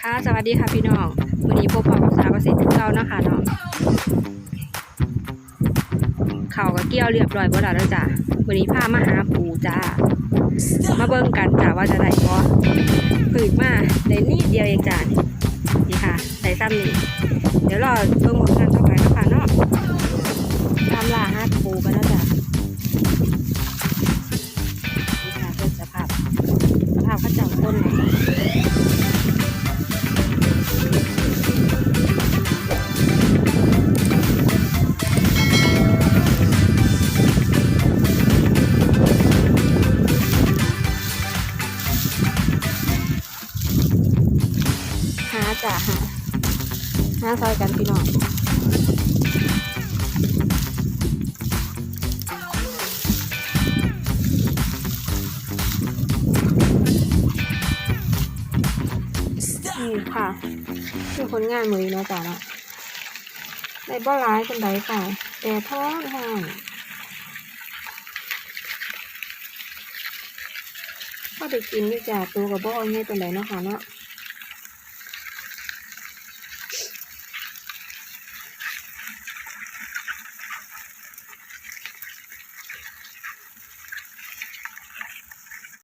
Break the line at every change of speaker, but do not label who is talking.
ค่ะสวัสดีค่ะพี่น้องวันนี้พบกับสาวเกษตรของเราเนาะคะเนาะเข่าวก็เกี่ยวเรียบร้อยบ่แล้วเด้อจ้ะวันนี้พามาหาปูจ้ามาเบิ่งกันจ้าว่าจะได้บ่ฝึกมาได้นิดเดียวเองจ้านี่ค่ะได้ซ้ำนี่เดี๋ยวรอเบิ่ง จะหาหาซอยกันพี่น้องนี่ค่ะคือผลงานมือนี้เนาะจ้ะเนาะในบ่ร้ายเป็นไดค่ะแต่ท้องห้องก็ได้กินด้วยจ้ะตัวกับบ่เอง่ายเป็นไดเนาะค่ะเนาะ